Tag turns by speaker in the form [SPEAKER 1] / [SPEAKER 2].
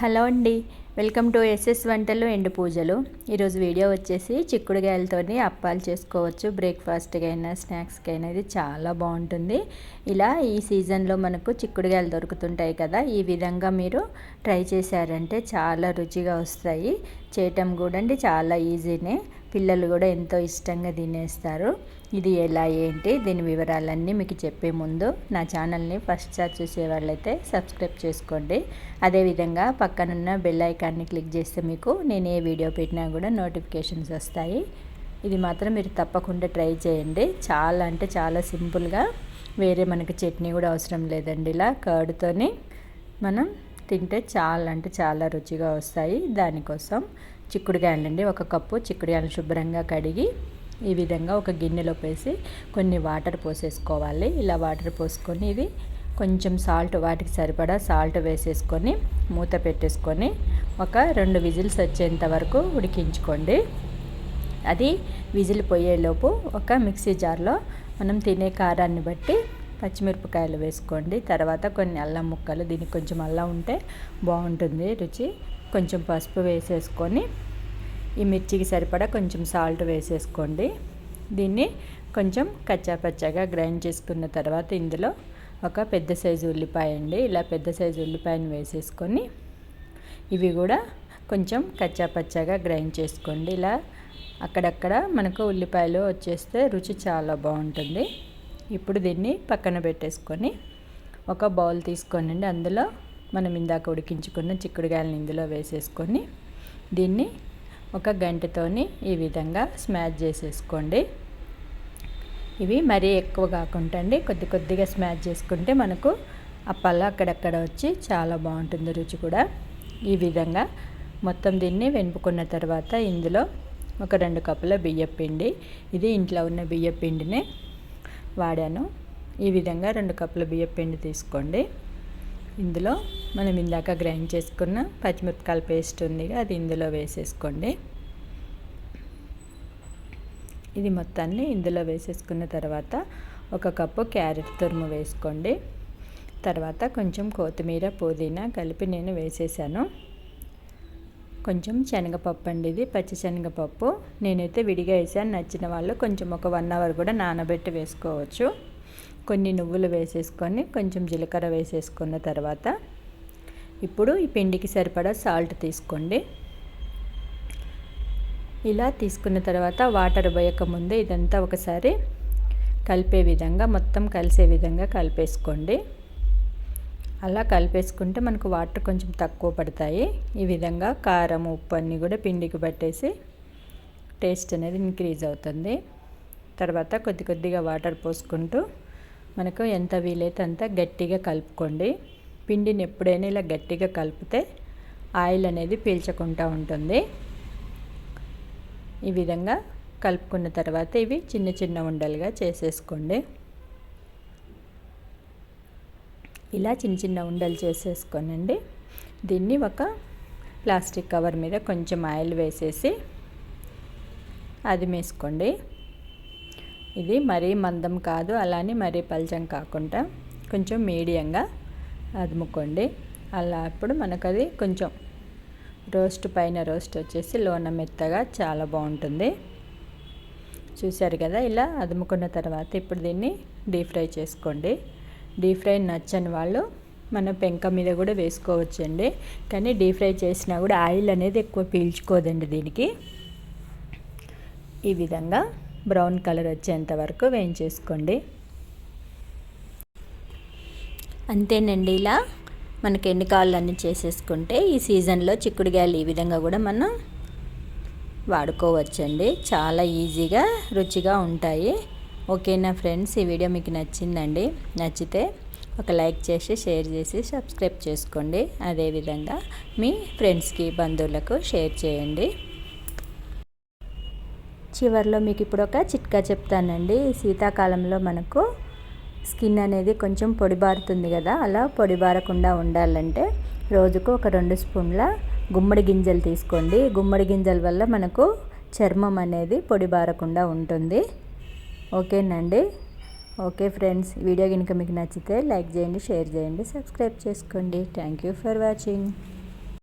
[SPEAKER 1] Hello అండి. Welcome to SS వంటలు ఎండు పూజలు. ఈరోజు వీడియో వచ్చేసి చిక్కుడుగాయలతో అప్పాలు చేసుకోవచ్చు. బ్రేక్ఫాస్ట్కి అయినా స్నాక్స్కి అయినా ఇది చాలా బాగుంటుంది. ఇలా ఈ సీజన్లో మనకు చిక్కుడుగాయలు దొరుకుతుంటాయి కదా ఈ విధంగా మీరు ట్రై చేశారంటే చాలా రుచిగా వస్తాయి. చేయటం కూడా అండి చాలా ఈజీనే. పిల్లలు కూడా ఎంతో ఇష్టంగా తినేస్తారు. ఇది ఎలా ఏంటి? దీని వివరాలన్నీ మీకు చెప్పే ముందు నా ఛానల్ని ఫస్ట్ సార్ చూసే వాళ్ళైతే సబ్స్క్రైబ్ చేసుకోండి. అదేవిధంగా పక్కనున్న బెల్ ఐకాన్ని క్లిక్ చేస్తే మీకు నేను ఏ వీడియో పెట్టినా కూడా నోటిఫికేషన్స్ వస్తాయి. ఇది మాత్రం మీరు తప్పకుండా ట్రై చేయండి. చాలా అంటే చాలా సింపుల్గా వేరే మనకి చట్నీ కూడా అవసరం లేదండి ఇలా కర్డ్తోని మనం తింటే చాలా అంటే చాలా రుచిగా వస్తాయి. దానికోసం చిక్కుడుకాయలండి. ఒక కప్పు చిక్కుడుకాయలను శుభ్రంగా కడిగి ఈ విధంగా ఒక గిన్నెలో వేసి కొన్ని వాటర్ పోసేసుకోవాలి. ఇలా వాటర్ పోసుకొని ఇది కొంచెం సాల్ట్ వాటికి సరిపడా సాల్ట్ వేసేసుకొని మూత పెట్టేసుకొని ఒక రెండు విజిల్స్ వచ్చేంత వరకు ఉడికించుకోండి. అది విజిల్ పోయేలోపు ఒక మిక్సీ జార్లో మనం తినే కారాన్ని బట్టి పచ్చిమిరపకాయలు వేసుకోండి. తర్వాత కొన్ని అల్లం ముక్కలు దీనికి కొంచెం అల్లం ఉంటే బాగుంటుంది రుచి. కొంచెం పసుపు వేసేసుకొని ఈ మిర్చికి సరిపడా కొంచెం సాల్ట్ వేసేసుకోండి. దీన్ని కొంచెం కచ్చాపచ్చాగా గ్రైండ్ చేసుకున్న తర్వాత ఇందులో ఒక పెద్ద సైజు ఉల్లిపాయ అండి. ఇలా పెద్ద సైజు ఉల్లిపాయను వేసేసుకొని ఇవి కూడా కొంచెం కచ్చాపచ్చాగా గ్రైండ్ చేసుకోండి. ఇలా అక్కడక్కడ మనకు ఉల్లిపాయలు వచ్చేస్తే రుచి చాలా బాగుంటుంది. ఇప్పుడు దీన్ని పక్కన పెట్టేసుకొని ఒక బౌల్ తీసుకోనండి. అందులో మనం ఇందాక ఉడికించుకున్న చిక్కుడుగాయలను ఇందులో వేసేసుకొని దీన్ని ఒక గంటతోని ఈ విధంగా స్మాష్ చేసేసుకోండి. ఇవి మరీ ఎక్కువ కాకుండా అండి కొద్ది కొద్దిగా స్మాష్ చేసుకుంటే మనకు అప్పల్లా అక్కడక్కడ వచ్చి చాలా బాగుంటుంది రుచి కూడా. ఈ విధంగా మొత్తం దీన్ని వెనుపుకున్న తర్వాత ఇందులో ఒక రెండు కప్పుల బియ్యపిండి ఇది ఇంట్లో ఉన్న బియ్యం పిండినే వాడాను. ఈ విధంగా రెండు కప్పుల బియ్యం పిండి తీసుకోండి. ఇందులో మనం ఇందాక గ్రైండ్ చేసుకున్న పచ్చిమిరపకాయల పేస్ట్ ఉంది అది ఇందులో వేసేసుకోండి. ఇది మొత్తాన్ని ఇందులో వేసేసుకున్న తర్వాత ఒక కప్పు క్యారెట్ తురుము వేసుకోండి. తర్వాత కొంచెం కొత్తిమీర పుదీనా కలిపి నేను వేసేసాను. కొంచెం శనగపప్పు అండి ఇది పచ్చిశనగపప్పు నేనైతే విడిగా వేసాను. నచ్చిన వాళ్ళు కొంచెం ఒక వన్ అవర్ కూడా నానబెట్టి వేసుకోవచ్చు. కొన్ని నువ్వులు వేసేసుకొని కొంచెం జీలకర్ర వేసేసుకున్న తర్వాత ఇప్పుడు ఈ పిండికి సరిపడా సాల్ట్ తీసుకోండి. ఇలా తీసుకున్న తర్వాత వాటర్ పోయక ముందే ఇదంతా ఒకసారి కలిపే విధంగా మొత్తం కలిసే విధంగా కలిపేసుకోండి. అలా కలిపేసుకుంటే మనకు వాటర్ కొంచెం తక్కువ పడతాయి. ఈ విధంగా కారం ఉప్పు అన్నీ కూడా పిండికి పట్టేసి టేస్ట్ అనేది ఇంక్రీజ్ అవుతుంది. తర్వాత కొద్ది కొద్దిగా వాటర్ పోసుకుంటూ మనకు ఎంత వీలైతే అంత గట్టిగా కలుపుకోండి. పిండిని ఎప్పుడైనా ఇలా గట్టిగా కలిపితే ఆయిల్ అనేది పీల్చకుండా ఉంటుంది. ఈ విధంగా కలుపుకున్న తర్వాత ఇవి చిన్న చిన్న ఉండలుగా చేసేసుకోండి. ఇలా చిన్న చిన్న ఉండలు చేసేసుకోనండి. దీన్ని ఒక ప్లాస్టిక్ కవర్ మీద కొంచెం ఆయిల్ వేసేసి అది వేసుకోండి ఇది మరీ మందం కాదు అలానే మరీ పలచం కాకుండా కొంచెం మీడియంగా అదుముకోండి. అలా అప్పుడు మనకు అది కొంచెం రోస్ట్ పైన రోస్ట్ వచ్చేసి లోన మెత్తగా చాలా బాగుంటుంది. చూశారు కదా ఇలా అదుముకున్న తర్వాత ఇప్పుడు దీన్ని డీప్ ఫ్రై చేసుకోండి. డీప్ ఫ్రై నచ్చని వాళ్ళు మనం పెంక మీద కూడా వేసుకోవచ్చండి. కానీ డీప్ ఫ్రై చేసినా కూడా ఆయిల్ అనేది ఎక్కువ పీల్చుకోదండి దీనికి. ఈ విధంగా బ్రౌన్ కలర్ వచ్చేంత వరకు వేయించేసుకోండి. అంతేనండి ఇలా మనకి ఎన్ని కాళ్ళన్నీ చేసేసుకుంటే ఈ సీజన్లో చిక్కుడుగాయలు ఈ విధంగా కూడా మనం వాడుకోవచ్చండి. చాలా ఈజీగా రుచిగా ఉంటాయి. ఓకేనా ఫ్రెండ్స్? ఈ వీడియో మీకు నచ్చిందండి నచ్చితే ఒక లైక్ చేసి షేర్ చేసి సబ్స్క్రైబ్ చేసుకోండి. అదేవిధంగా మీ ఫ్రెండ్స్కి బంధువులకు షేర్ చేయండి. చివరిలో మీకు ఇప్పుడు ఒక చిట్కా చెప్తానండి. శీతాకాలంలో మనకు స్కిన్ అనేది కొంచెం పొడిబారుతుంది కదా అలా పొడిబారకుండా ఉండాలంటే రోజుకు ఒక రెండు స్పూన్ల గుమ్మడి గింజలు తీసుకోండి. గుమ్మడి గింజల వల్ల మనకు చర్మం అనేది పొడిబారకుండా ఉంటుంది. ఓకేనండి. ఓకే ఫ్రెండ్స్ వీడియో కనుక మీకు నచ్చితే లైక్ చేయండి షేర్ చేయండి సబ్స్క్రైబ్ చేసుకోండి. Thank you for watching.